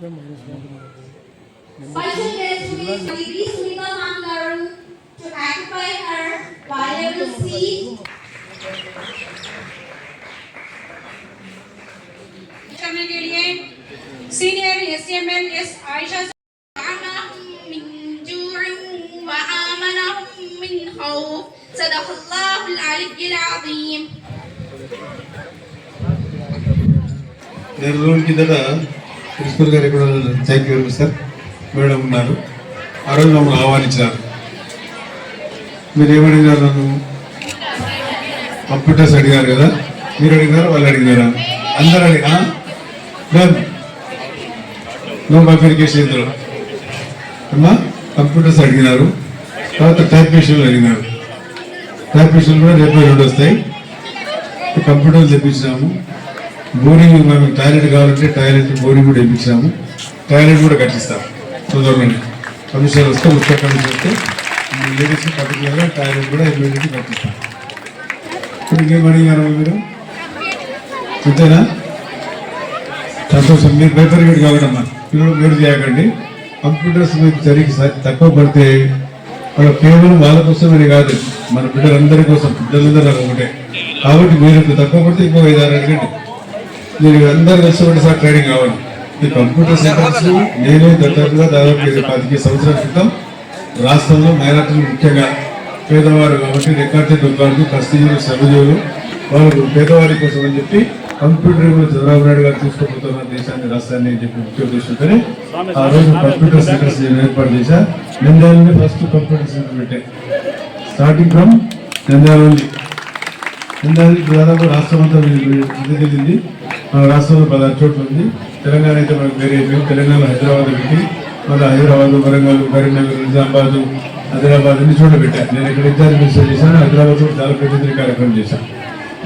रुपये minus one करने के लिए senior S M L S Ayesha صدق الله العلي العظيم principal గారు ఇక్కడ thank you very sir. Madam ఉన్నారు. ఆ రోజు మమ్మల్ని ఆహ్వానించారు మీరు ఏమడిగారు నన్ను? కంప్యూటర్స్ అడిగారు కదా. మీరు అడిగారు వాళ్ళు అడిగినారా? అందరు అడిగా నో కమ్యూనికేషన్ ఇందులో. అమ్మా కంప్యూటర్స్ అడిగినారు. తర్వాత టైప్ మిషన్లు అడిగినారు. టైప్ మిషన్లు కూడా రేపు రెండు వస్తాయి. కంప్యూటర్లు తెప్పించినాము. బోరింగ్ మేము టాయిలెట్ కావాలంటే టాయిలెట్ బోరింగ్ కూడా వేయించాము. టాయిలెట్ కూడా కట్టిస్తాం తొందరలోనే కమిషన్ వస్తే ఉత్తర కమిషన్ వస్తే లేడీస్ పర్టికులర్గా టాయిలెట్ కూడా ఇమీడియట్గా కట్టిస్తాం. ఇప్పుడు ఇంకేం అడిగారు మీరు? అంతేనా సంతోషం. మీరు పేపర్ రీడ్ పిల్లలు మీరు చేయకండి. కంప్యూటర్స్ మీకు జరిగి తక్కువ పడితే వాళ్ళ కేవలం వాళ్ళ కోసమని కాదు. మన బిడ్డలందరి కోసం. బిడ్డలందరూ ఒకటే. కాబట్టి మీరు తక్కువ పడితే ఇంకో ఐదు ఆరు అడగండి. మీరు అందరు కలిసి సార్ ట్రైనింగ్ కావాలి. ఈ కంప్యూటర్ సెంటర్స్ నేనే దత్తతగా దాదాపు ఇది పదిహేను సంవత్సరాల క్రితం రాష్ట్రంలో మైనార్టీలు ముఖ్యంగా పేదవారు కాబట్టి రికార్డు దుకాణాలు కస్తీయులు శ్రమజీవులు వాళ్ళు పేదవారి కోసం అని చెప్పి కంప్యూటర్ చంద్రబాబు నాయుడు గారు తీసుకుపోతున్న దేశాన్ని రాష్ట్రాన్ని అని చెప్పి ముఖ్య ఉద్దేశంతోనే ఆ రోజు కంప్యూటర్ సెంటర్స్ నేను ఏర్పాటు చేశా. నంద్యాలని ఫస్ట్ కంప్యూటర్ సెంటర్ పెట్టే. స్టార్టింగ్ ఫ్రమ్ నంద్యాల ఉంది నంద్యాల దాదాపు రాష్ట్రం అంతా విదిలింది మన రాష్ట్రంలో పదహారు చోట్ల ఉంది. తెలంగాణ అయితే మనకు వేరే లేదు. తెలంగాణ హైదరాబాద్ పెట్టి మళ్ళీ హైదరాబాద్ వరంగల్ కరీంనగర్ నిజామాబాద్ హైదరాబాద్ అన్ని చోట్ల పెట్టాను నేను ఇక్కడ ఇద్దరు మినిస్టర్ చేశాను. హైదరాబాద్ కూడా చాలా ప్రతినిధి కార్యక్రమం చేశాను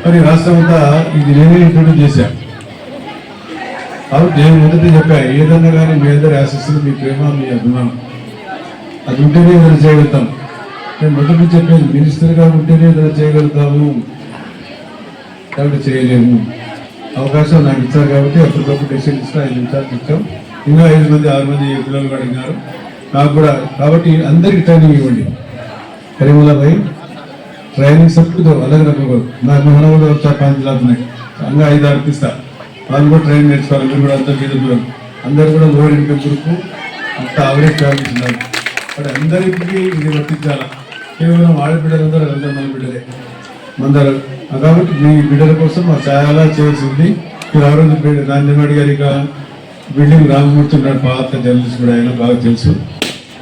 మరి రాష్ట్రం అంతా ఇది నేనే ఇంట్రొడ్యూస్ చేశాను కాబట్టి నేను మొదట చెప్పా ఏదన్నా కానీ మీ అందరి ఆశిస్తుంది మీ ప్రేమ మీ అభిమానం. అది ఉంటేనే ఏదైనా చేయగలుగుతాం. నేను మొదటి చెప్పేది మినిస్టర్గా ఉంటేనే ఏదైనా చేయగలుగుతాము. కాబట్టి చేయలేము. అవకాశం నాకు ఇచ్చారు కాబట్టి అప్పటికప్పుడు డెసిషన్ ఇస్తే ఐదు నిమిషాలు ఇచ్చాం. ఇంకా ఐదు మంది ఆరు మంది పిల్లలు కూడా అడిగినారు. నాకు కూడా కాబట్టి అందరికి ట్రైనింగ్ ఇవ్వండి. కరీముల్లాభాయ్ ట్రైనింగ్ సబ్కు అలాగే నాకు నాకు మనవలు వచ్చా పాంచ్ లాతున్నాయి ఇంకా ఐదు ఆరు వాళ్ళు కూడా ట్రైనింగ్ నేర్చుకోవాలి. మీరు కూడా అంతా మీద దూరం. అందరు కూడా లోవర్ ఇన్కమ్ గ్రూప్ అంత అవరేజ్ ఫ్యామిలీస్ ఉన్నారు. మరి అందరికీ ఇది వర్తించాలా కేవలం ఆడబిడ్డలందరూ అందరూ మన బిడ్డలే మందరు కాబట్టి మీ బిడ్డల కోసం మా చాలా చేయాల్సి ఉంది మీరు ఆ రోజు గారి బిల్డింగ్ రామమూర్తి ఉన్నాడు పాత జర్నలిస్ట్ కూడా ఆయన బాగా తెలుసు.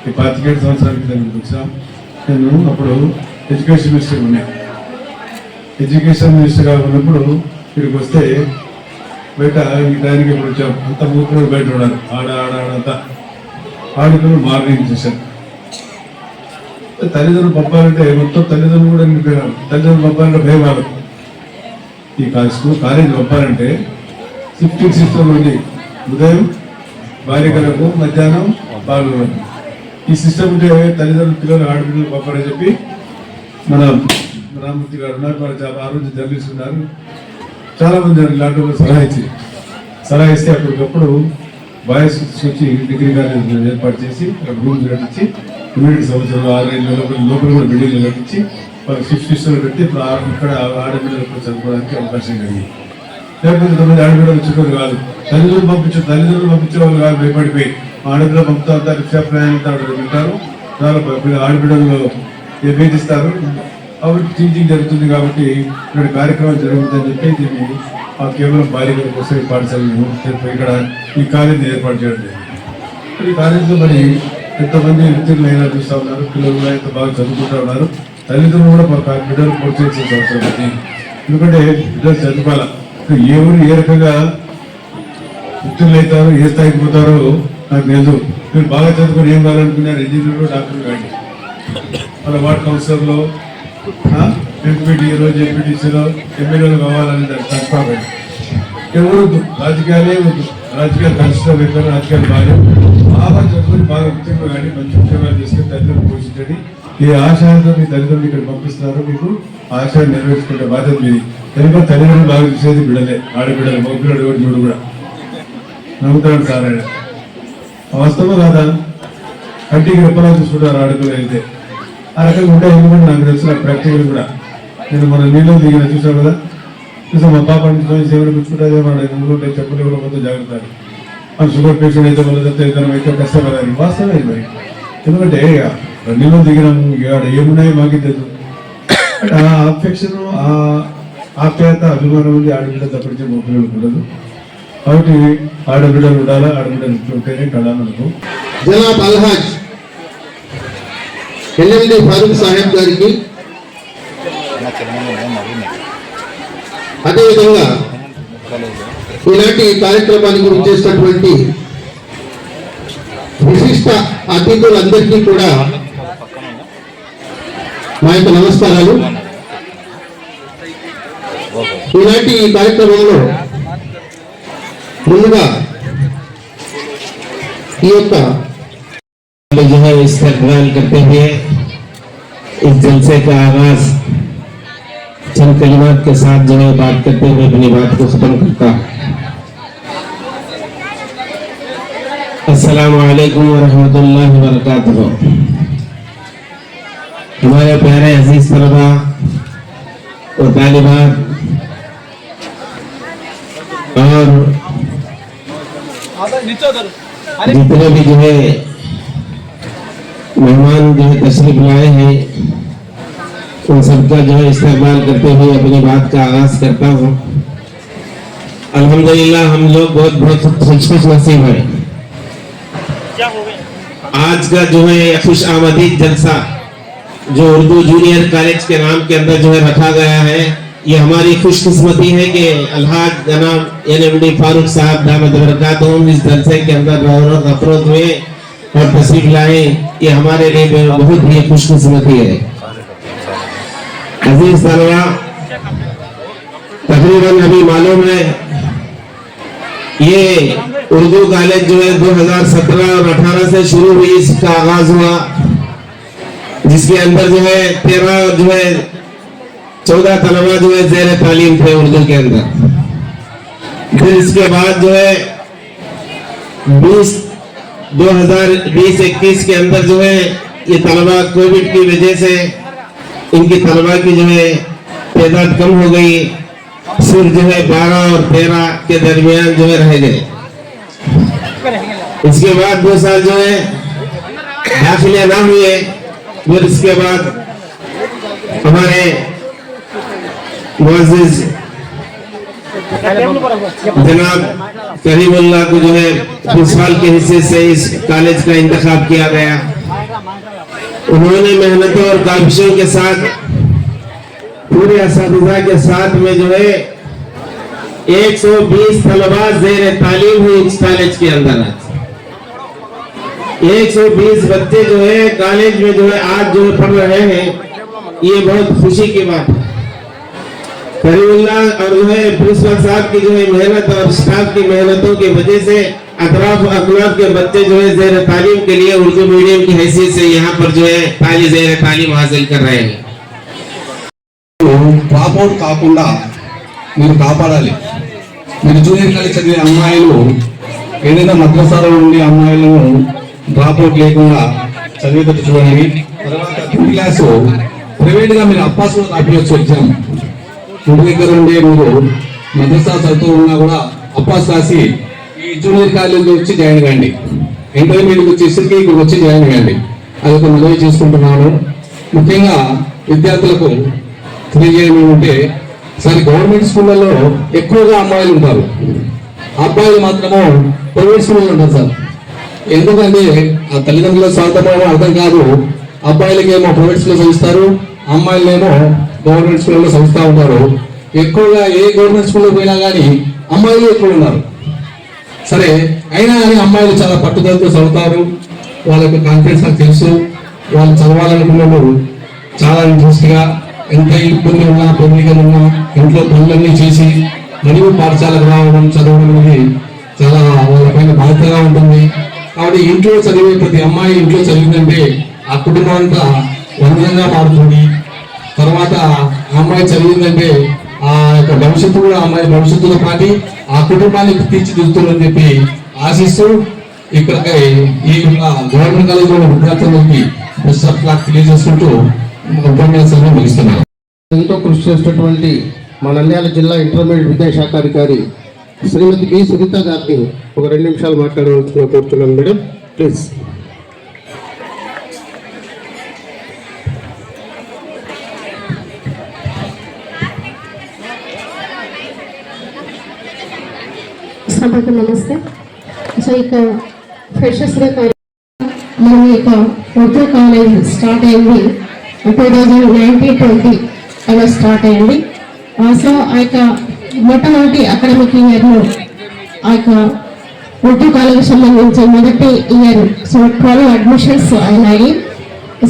ఈ పాతికేడు సంవత్సరాల క్రితం ఇక్కడికి నేను అప్పుడు ఎడ్యుకేషన్ మినిస్టర్ ఉన్నా. ఎడ్యుకేషన్ మినిస్టర్గా ఉన్నప్పుడు ఇక్కడికి వస్తే బయట ఈ టైంకి ఇప్పుడు వచ్చాం. అంత మూకుడు బయట ఉన్నారు. ఆడ ఆడ ఆడంతా ఆడుకుని మార్నింగ్ చేశారు. తల్లిదండ్రులు పంపాలంటే మొత్తం తల్లిదండ్రులు కూడా తల్లిదండ్రులు పంపాలంటే భయం వాళ్ళు ఈ స్కూల్ కాలేజీ పంపాలంటే షిఫ్టింగ్ సిస్టమ్ ఉంది. ఉదయం బాలికలకు మధ్యాహ్నం బాలులకు ఈ సిస్టమ్ ఉంటే తల్లిదండ్రులు పిల్లలు ఆడపిల్లలు పంపారని చెప్పి మన రామూర్తి గారు ఉన్నారు. మన ఆ రోజు జర్నలిస్ట్ ఉన్నారు. చాలా మంది ఇలాంటి వాళ్ళు సలహా ఇచ్చి సలహా ఇస్తే అప్పటికప్పుడు బాయ్స్ వచ్చి డిగ్రీ కాలేజ్ ఏర్పాటు చేసి అక్కడ రూమ్స్ కట్టించి ఇమీడియట్ సంవత్సరంలో ఆరు ఏళ్ళ లోపల లోపల కూడా బిల్డింగ్లు కట్టించి వాళ్ళకి షిఫ్ట్ పెట్టి ఇప్పుడు ఆ- ఇక్కడ ఆడపిల్లలకు చదువుకోవడానికి అవకాశం కలిగింది. లేకపోతే తొమ్మిది ఆడపిల్లలు వచ్చేవారు కాదు. తల్లిదండ్రులు పంపించే తల్లిదండ్రులు పంపించే వాళ్ళు కాదు భయపడిపోయి. ఆడపిల్ల పంపుతా రిక్షా ప్రయాణిస్తారు వింటారు. దానిలో ఆడపిల్లలు వేధిస్తారు కాబట్టి టీచింగ్ జరుగుతుంది కాబట్టి ఇక్కడ కార్యక్రమం జరుగుతుందని చెప్పి దీన్ని ఆ కేవలం బాలికల కోసం ఈ పాఠశాలను ఇక్కడ ఈ కాలేజీని ఏర్పాటు చేయడం జరిగింది. ఈ కాలేజీలో మరి ఎంతమంది ఉత్తీర్ణులు అయినా చూస్తూ ఉన్నారు పిల్లలు కూడా ఎంత బాగా చదువుకుంటూ ఉన్నారు. తల్లిదండ్రులు కూడా మా బిడ్డలు ప్రోత్సహించాల్సిన అవసరం ఉంది ఎందుకంటే బిడ్డలు చదువుకోవాలి? ఎవరు ఏ ఊరు ఏ రకంగా ఉత్తీర్ణులు అవుతారో ఏ స్థాయికి పోతారో నాకు తెలుసు మీరు బాగా చదువుకొని ఏం కావాలనుకున్నారు ఇంజనీర్లు డాక్టర్లు కానీ వాళ్ళ వార్డ్ కౌన్సిలర్లో ఎంపీటీలో జెడ్పీటీసీలో ఎమ్మెల్యేలు కావాలని దాన్ని తక్కువ ఎవరు రాజకీయాలే వద్దు రాజకీయాలు కలుషితం అయిపోయిన రాజకీయాలు బాగా బాగా చదువుకొని బాగా ఉద్యోగం కానీ మంచి ఉద్యోగాలు చేసుకుని తల్లిదండ్రులు పోషించండి. ఈ ఆశయంతో మీ తల్లిదండ్రులు ఇక్కడ పంపిస్తున్నారు. మీకు ఆశయం నెరవేర్చుకునే బాధ్యత మీది. ఎందుకంటే తల్లిదండ్రులు బాగా చూసేది బిడలే. ఆడబిడలే మగ పిల్లడు కూడా చూడు కూడా. నమ్ముతాడు సార్ ఆయన వాస్తవం కాదా కంటికి రెప్పలా చూసుకుంటారు ఆడపిల్లలు వెళ్తే ఆ రకంగా ఉంటే ఎందుకంటే నాకు తెలుసు నాకు ప్రాక్టికల్ కూడా. నేను మన నీళ్ళు దిగిన చూసాను కదా? చూసా మా పాప నుంచి సేవలు పెంచుకుంటే మన ఉంటే చెప్పులు కూడా జాగ్రత్త. మన షుగర్ పేషెంట్ అయితే వాళ్ళ ఇతరం అయితే కష్టపడాలి. వాస్తవమే మరి. ఎందుకంటే నీళ్ళు దిగినాము ఇక ఆడ ఏమున్నాయో మాకు తెలుసు ఆ అఫెక్షన్ ఆ ఆప్యాయత అభిమానం ఉంది ఆడబిడ్డ తప్పించే ఉపయోగం ఉండదు. కాబట్టి ఆడబిడ్డలు ఉండాలా ఆడబిడ్డలు ఉంటేనే కళాలను జనాబ్ అల్హాజ్ ఎల్ఎండి ఫారూక్ సాహెబ్ గారికి అదేవిధంగా ఇలాంటి కార్యక్రమానికి గురించి చేసినటువంటి విశిష్ట అతిథులందరికీ కూడా మా యొక్క నమస్కారాలు ఇలాంటి ఈ కార్యక్రమంలో ముందుగా ఈ యొక్క जो है इस्तेमाल करते हुए इस जलसे का आगाज चंद कलिमात के साथ जो है बात करते हुए अपनी बात को खत्म करता। अस्सलाम वालेकुम वरहमतुल्लाहि वबरकातुहू हमारे प्यारे अज़ीज़ तलबा और तालिबात और जितने भी जो है मेहमान जो है तशरीफ़ लाए हैं उन सबका जो है इस्तेमाल करते हुए अपनी बात का आगाज़ करता हूँ। अल्हम्दुलिल्लाह हम लोग बहुत बहुत खुश खुश नसीब है। आज का जो है खुश आमदीद जलसा जो उर्दू जूनियर कॉलेज के नाम के अंदर जो है रखा गया है ये हमारी खुशकिस्मती है कि अल्हाज जनाब एन एम डी फारूक साहब दामद बरकातहूम इस जलसे के अंदर रौनक अफरोज हुए और तशरीफ़ लाए। ये हमारे लिए बहुत ही खुशकिस्मती है। अज़ीज़ तलवा तकरीबन अभी मालूम है, ये उर्दू कॉलेज जो है 2017 और 18 से शुरू हुई इसका आगाज़ हुआ, जिसके अंदर जो है तेरह जो है चौदह तलबा जो है जेर तालीम थे उर्दू के अंदर। फिर इसके बाद जो है बीस 2020-21 के अंदर जो है ये तलबा कोविड की वजह से इनकी तलबा की जो है तादाद कम हो गई सिर्फ़ जो है 12 और 13 के दरमियान जो है रह गए। इसके बाद दो साल जो है दाखिले ना हुए, फिर इसके बाद हमारे जनाब करीमुल्लाह को जो है प्रिंसिपल के हिस्से से इस कॉलेज का इंतखाब किया गया। उन्होंने मेहनतों और काविशों के साथ, पूरे इस के साथ में जो है 120 तलबा जेर तालीम हुई इस कॉलेज के अंदर आज। 120 बच्चे जो है कॉलेज में जो है, आज जो पढ़ रहे हैं, ये बहुत खुशी की बात है। करीमुल्लाह और जो है प्रिंसिपल साहब की जो है मेहनत और स्टाफ की मेहनतों की वजह से अतराफ अखलाफ के बच्चे जो है जेर तालीम के लिए उर्दू मीडियम की हैसियत से यहाँ पर जो है ताली जेर तालीम हासिल कर रहे हैं డ్రాప్ అవుట్ కాకుండా మీరు కాపాడాలి మీరు జూనియర్ కాలేజ్ చదివే అమ్మాయిలు ఏదైనా మద్రసాల నుండి అమ్మాయిలను డ్రాప్ అవుట్ లేకుండా చదివేటట్టు చూడండి తర్వాత టెన్త్ క్లాస్ ప్రైవేట్ గా మీరు అప్పాస్ కూడా రాపియొచ్చు ఎగ్జామ్ ఇంటి దగ్గర ఉండి మీరు మద్రసా చదువుతూ ఉన్నా కూడా అప్పాస్ రాసి ఈ జూనియర్ కాలేజ్ వచ్చి జాయిన్ కండి ఇంటర్మీడియట్ వచ్చేసరికి ఇక్కడ వచ్చి జాయిన్ కండి అది ఒక మనవి చేసుకుంటున్నాను. ముఖ్యంగా విద్యార్థులకు తెలియజేయడం ఏమంటే సరే గవర్నమెంట్ స్కూళ్ళలో ఎక్కువగా అమ్మాయిలు ఉంటారు. అబ్బాయిలు మాత్రము ప్రైవేట్ స్కూల్లో ఉంటారు సార్. ఎందుకంటే ఆ తల్లిదండ్రుల స్వార్థమేమో అర్థం కాదు. అబ్బాయిలకేమో ప్రైవేట్ స్కూల్లో చదివిస్తారు అమ్మాయిలనేమో గవర్నమెంట్ స్కూల్లో చదువుతూ ఉంటారు. ఎక్కువగా ఏ గవర్నమెంట్ స్కూల్లో పోయినా కానీ అమ్మాయిలు ఎక్కువ ఉన్నారు. సరే అయినా కానీ అమ్మాయిలు చాలా పట్టుదలతో చదువుతారు. వాళ్ళకి కాన్ఫిడెన్స్ నాకు తెలుసు. వాళ్ళు చదవాలనుకున్నప్పుడు చాలా ఇంట్రెస్ట్గా ఎంత ఇబ్బంది ఉన్నా పొందికలు ఉన్నా ఇంట్లో పనులన్నీ చేసి మరియు పాఠశాలకు రావడం చదవడం అనేది చాలా వాళ్ళపైన బాధ్యతగా ఉంటుంది. కాబట్టి ఇంట్లో చదివే ప్రతి అమ్మాయి ఇంట్లో చదివిందంటే ఆ కుటుంబం అంతా వందనంగా మారుతుంది. తర్వాత ఆ అమ్మాయి చదివిందంటే ఆ యొక్క భవిష్యత్తు కూడా అమ్మాయి భవిష్యత్తుతో పాటు ఆ కుటుంబాన్ని తీర్చిదిద్దుతుందని చెప్పి ఆశిస్తూ ఇక్కడ ఈ గవర్నమెంట్ కాలేజీలో విద్యార్థులకి బెస్ట్ క్లాక్ తెలియజేసుకుంటూ ఉపన్యాసాలను ముగిస్తున్నాను. ఎంతో కృషి చేసినటువంటి మా నంద్యాల జిల్లా ఇంటర్మీడియట్ విద్యాశాఖ అధికారి శ్రీమతి బి సునీత గారిని ఒక రెండు నిమిషాలు మాట్లాడవలసిందిగా కోరుతున్నాను మేడం. ప్లీజ్. అందరికీ నమస్తే. సో ఇక ఫ్రెషర్స్ డే మన యొక్క ఉర్దూ కాలేజ్ స్టార్ట్ అయింది. టూ థౌజండ్ నైన్టీన్ ట్వంటీ అలా స్టార్ట్ అయింది. ఆ, సో ఆ యొక్క మొట్టమొదటి అకాడమిక్ ఇయర్లో ఆ యొక్క ఉర్దూ కాలేజ్ సంబంధించి మొదటి ఇయర్ సో ట్వెల్వ్ అడ్మిషన్స్ అయినాయి.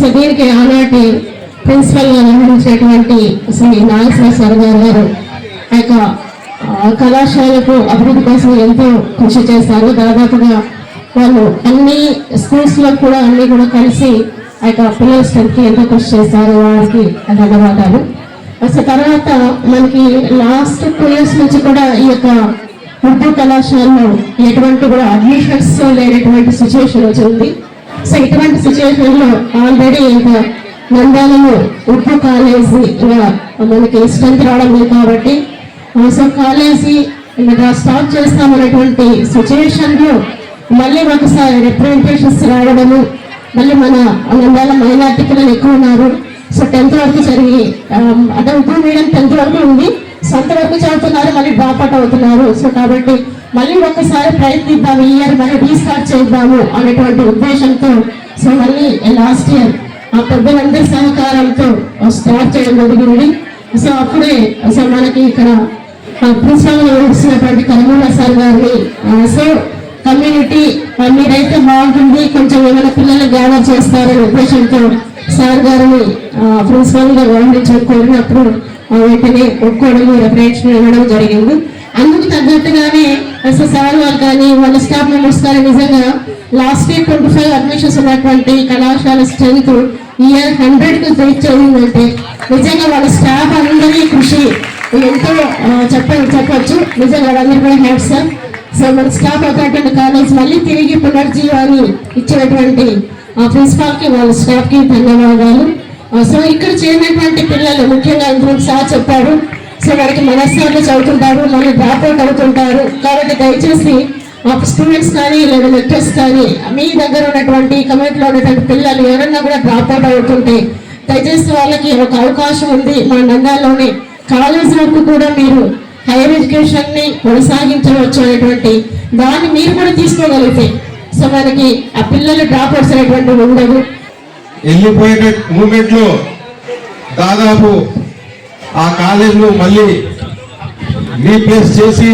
సో దీనికి ఆనాటి ప్రిన్సిపల్గా నిర్వహించినటువంటి శ్రీ నాగేశ్వర సార్ గారు ఆ యొక్క కళాశాలకు అభివృద్ధి కోసం ఎంతో కృషి చేశారు. దాదాపుగా వాళ్ళు అన్ని స్కూల్స్లో కూడా అన్ని కూడా కలిసి ఆ యొక్క పిల్లల స్ట్రెంత్ ఎంతో కృషి చేశారు. వారికి ధన్యవాదాలు. అసలు తర్వాత మనకి లాస్ట్ టూ ఇయర్స్ నుంచి కూడా ఈ యొక్క ఉర్దూ కళాశాలలో ఎటువంటి కూడా అడ్మిషన్స్ లేనటువంటి సిచ్యువేషన్ వచ్చింది సో ఇటువంటి సిచ్యువేషన్లో ఆల్రెడీ ఇంకా నంద్యాలలో ఉర్దూ కాలేజీ మనకి స్ట్రెంత్ రావడం లేదు కాబట్టి ఆ, సో కాలేజీ ఇంకా స్టాప్ చేస్తామనేటువంటి అనేటువంటి సిచ్యువేషన్లో మళ్ళీ ఒకసారి రిప్రజెంటేషన్స్ రావడము మళ్ళీ మన నంద్యాల మైనార్టీ పిల్లలు ఎక్కువ ఉన్నారు. సో టెన్త్ వరకు జరిగి అంటే ఉర్దూ మీడియం టెన్త్ వరకు ఉంది. సొంత వరకు చదువుతున్నారు మళ్ళీ డ్రాప్ అవుట్ అవుతున్నారు. సో కాబట్టి మళ్ళీ ఒకసారి ప్రయత్నిద్దాం ఈ ఇయర్ మళ్ళీ రీస్టార్ట్ చేద్దాము అనేటువంటి ఉద్దేశంతో సో మళ్ళీ లాస్ట్ ఇయర్ ఆ పెద్దలందరి సహకారంతో స్టార్ట్ చేయడం జరిగింది. సో అప్పుడే సో మనకి ఇక్కడ ప్రిన్సిపల్ నడిచినటువంటి కరీముల్లా సార్ గారిని సో కమ్యూనిటీ మీరైతే బాగుంటుంది కొంచెం ఏమైనా పిల్లలు గ్యాదర్ చేస్తారనే ఉద్దేశంతో సార్ గారిని ప్రిన్సిపల్గా వ్యవహరించడం కోరినప్పుడు వెంటనే ఒప్పుకోవడం రిప్రజెంటేషన్ ఇవ్వడం జరిగింది. అందుకు తగ్గట్టుగానే అసలు సార్ వాళ్ళు కానీ వాళ్ళ స్టాఫ్ మెంబర్స్ కానీ నిజంగా last year twenty five admissions ఉన్నటువంటి కళాశాల స్ట్రెంత్ ఇయర్ హండ్రెడ్కి రీచ్ అయిందంటే నిజంగా వాళ్ళ స్టాఫ్ అందరి కృషి. ఎంతో ఆ, చెప్ప నిజంగా వాళ్ళందరూ కూడా హ్యాడ్ సార్. సో మన స్టాఫ్ అకాడమీ కాలేజ్. మళ్ళీ తిరిగి పునర్జీవాన్ని ఇచ్చినటువంటి ఆ ప్రిన్సిపాల్కి వాళ్ళ స్టాఫ్కి ధన్యవాదాలు. సో ఇక్కడ చేరినటువంటి పిల్లలు ముఖ్యంగా ఇంకొక సార్ చెప్పారు. సో వారికి మనస్సార్లు చదువుతుంటారు మళ్ళీ డ్రాప్ అవుట్ అవుతుంటారు. కాబట్టి దయచేసి ఆ స్టూడెంట్స్ కానీ లేదా లెక్చర్స్ కానీ మీ దగ్గర ఉన్నటువంటి కమిటీలో ఉన్నటువంటి పిల్లలు ఎవరన్నా కూడా డ్రాప్ అవుట్ అవుతుంటే దయచేసి వాళ్ళకి ఒక అవకాశం ఉంది మన నందాల్లోనే. కాలేజ్ వరకు కూడా మీరు హైయర్ ఎడ్యుకేషన్ని కొనసాగించవచ్చు అనేటువంటి దాన్ని మీరు కూడా తీసుకోగలిగితే సో మనకి ఆ పిల్లలు డ్రాప్ అవుట్స్ అనేటువంటి ఉండదు వెళ్ళిపోయిన మూమెంట్లో దాదాపు ఆ కాలేజ్ను మళ్ళీ రీప్లేస్ చేసి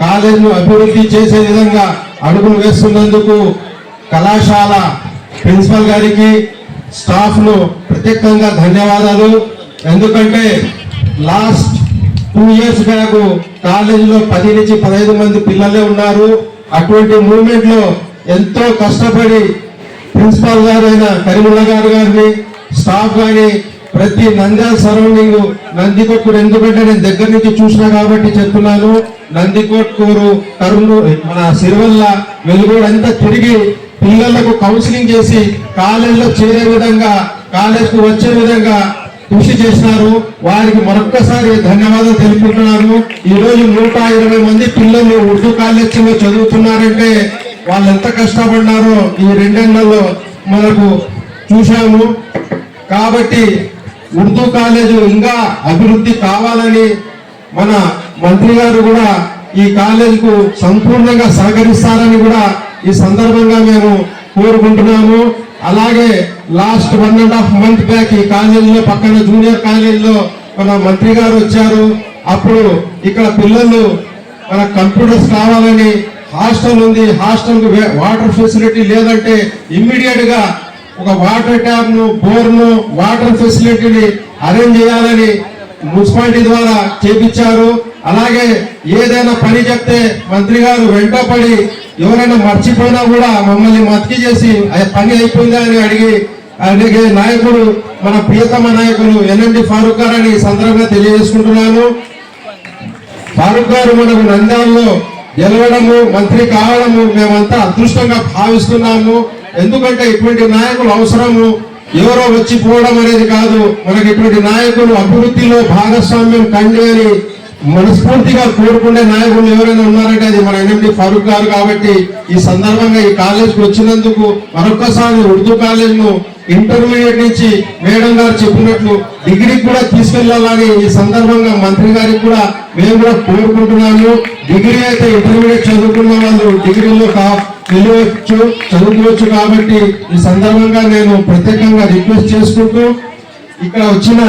కాలేజ్ను అభివృద్ధి చేసే విధంగా అడుగులు వేస్తున్నందుకు కళాశాల ప్రిన్సిపల్ గారికి స్టాఫ్ను ప్రత్యేకంగా ధన్యవాదాలు. ఎందుకంటే లాస్ట్ టూ ఇయర్స్ బ్యాక్ కాలేజీలో పది నుంచి పదహైదు మంది పిల్లలే ఉన్నారు. అటువంటి మూమెంట్లో ఎంతో కష్టపడి ప్రిన్సిపాల్ గారు అయిన కరీముల్లా గారు గారిని స్టాఫ్ గాని ప్రతి నంద్యాల సరౌండింగ్ నందికొట్కూరు ఎందుకంటే నేను దగ్గర నుంచి చూసినా కాబట్టి చెప్తున్నాను. నందికొట్కూరు కర్నూలు మన సిరివల్ల వెలుగూరు అంతా తిరిగి పిల్లలకు కౌన్సిలింగ్ చేసి కాలేజీలో చేరే విధంగా కాలేజ్కు వచ్చే విధంగా కృషి చేసినారు. వారికి మరొక్కసారి ధన్యవాదాలు తెలుపుకుంటున్నాను. ఈ రోజు నూట ఇరవై మంది పిల్లలు ఉర్దూ కాలేజీలో చదువుతున్నారంటే వాళ్ళు ఎంత కష్టపడినారో ఈ రెండేళ్ళలో మనకు చూశాము. కాబట్టి ఉర్దూ కాలేజీ ఇంకా అభివృద్ధి కావాలని మన మంత్రి గారు కూడా ఈ కాలేజీకు సంపూర్ణంగా సహకరిస్తారని కూడా ఈ సందర్భంగా మేము కోరుకుంటున్నాము. అలాగే last one and half month back ఈ కాలేజీలో పక్కన జూనియర్ కాలేజీలో మన మంత్రి గారు వచ్చారు. అప్పుడు ఇక్కడ పిల్లలు మన కంప్యూటర్స్ కావాలని హాస్టల్ ఉంది. హాస్టల్ వాటర్ ఫెసిలిటీ లేదంటే ఇమ్మీడియట్గా ఒక వాటర్ ట్యాప్ను బోర్ను వాటర్ ఫెసిలిటీని అరేంజ్ చేయాలని మున్సిపాలిటీ ద్వారా చేపించారు. అలాగే ఏదైనా పని చెప్తే మంత్రి గారు వెంటపడి ఎవరైనా మర్చిపోయినా కూడా మమ్మల్ని మతికి చేసి "ఆ పని అయిపోయిందా? అని అడిగి అడిగే నాయకుడు మన ప్రియతమ నాయకులు ఎన్ఎండి ఫారూక్ గారు అని సందర్భంగా తెలియజేసుకుంటున్నాను. ఫారూక్ గారు మనకు నంద్యాలలో గెలవడము మంత్రి కావడము మేమంతా అదృష్టంగా భావిస్తున్నాము. ఎందుకంటే ఇటువంటి నాయకులు అవసరము ఎవరో వచ్చి పోవడం అనేది కాదు. మనకి ఇటువంటి నాయకులు అభివృద్ధిలో భాగస్వామ్యం కండి అని మనస్ఫూర్తిగా కోరుకునే నాయకులు ఎవరైనా ఉన్నారంటే అది మన ఎన్ఎండి ఫారూక్ గారు కాబట్టి ఈ సందర్భంగా ఈ కాలేజ్కి వచ్చినందుకు మరొకసారి ఉర్దూ కాలేజ్ను ఇంటర్మీడియట్ నుంచి మేడం గారు చెప్పినట్లు డిగ్రీ కూడా తీసుకెళ్ళాలని ఈ సందర్భంగా మంత్రి గారికి కూడా మేము కూడా కోరుకుంటున్నాము. డిగ్రీ అయితే ఇంటర్మీడియట్ చదువుకున్న వాళ్ళు డిగ్రీలో వెళ్ళవచ్చు చదువుకోవచ్చు కాబట్టి ఈ సందర్భంగా నేను ప్రత్యేకంగా రిక్వెస్ట్ చేసుకుంటూ ఇక్కడ వచ్చిన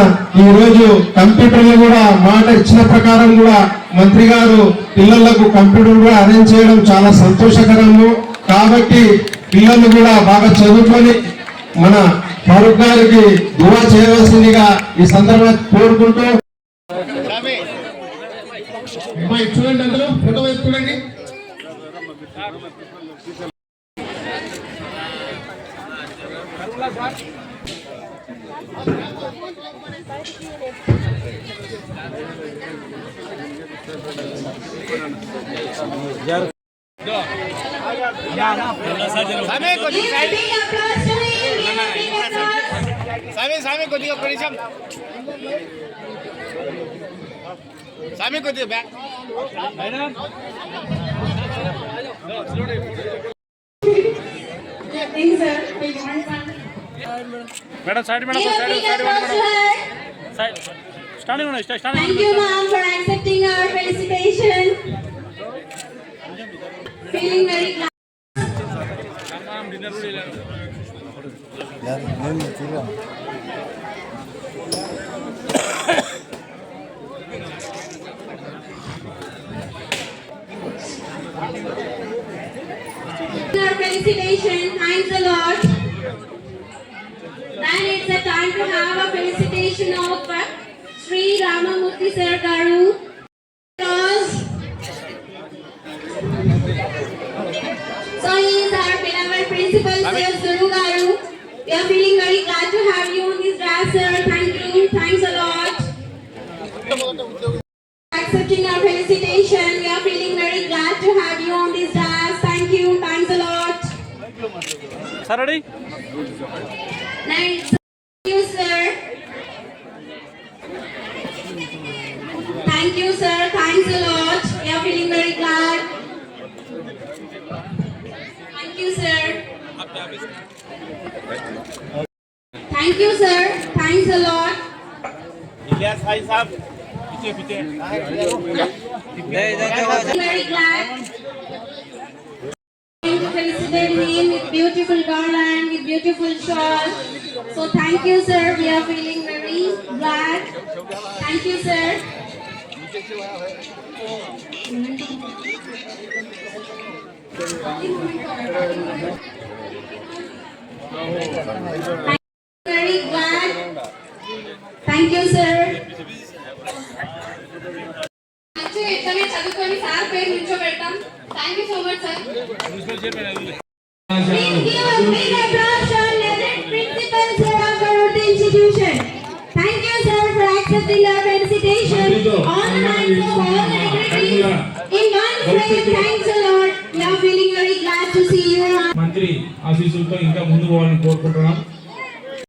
ఈ రోజు కంప్యూటర్లు కూడా మాట ఇచ్చిన ప్రకారం కూడా మంత్రి గారు పిల్లలకు కంప్యూటర్ కూడా అరేంజ్ చేయడం చాలా సంతోషకరము. కాబట్టి పిల్లలు కూడా బాగా చదువుకొని మన ఫరూక్ గారికి దువా చేయవలసిందిగా ఈ సందర్భంగా కోరుకుంటూ చూడండి అందరూ ఫోటో వైపు చూడండి. a big applause to him. Give a big applause. స్వామి స్వామి కొద్దిగా ఒక్క నిమిషం స్వామి కొద్దిగా back Thank you, sir. Big one, one. Madam side madam Give a side big side applause to her. Side standing madam standing Thank you, ma'am, for accepting our felicitation. Feeling very glad. Our felicitation, thanks a lot. Time to have a felicitation of uh, Sri Ramamurthy Sir Garu. Thank you, sir. Thanks a lot. We are feeling very glad. Thank you, sir. Thank you, sir. Thanks a lot. Ilyas, hi, sir. पीछे पीछे very glad Thank to felicitate him with beautiful garland with beautiful shawl so thank you sir we are feeling very glad thank you sir Very glad. Thank you, sir. Actually ఇట్లనే చదువుకొని sir పేరు నుంచోబెడతాం thank you so much sir మంత్రి ఆశీస్సులతో ఇంకా ముందు పోవాలని కోరుకుంటున్నాం.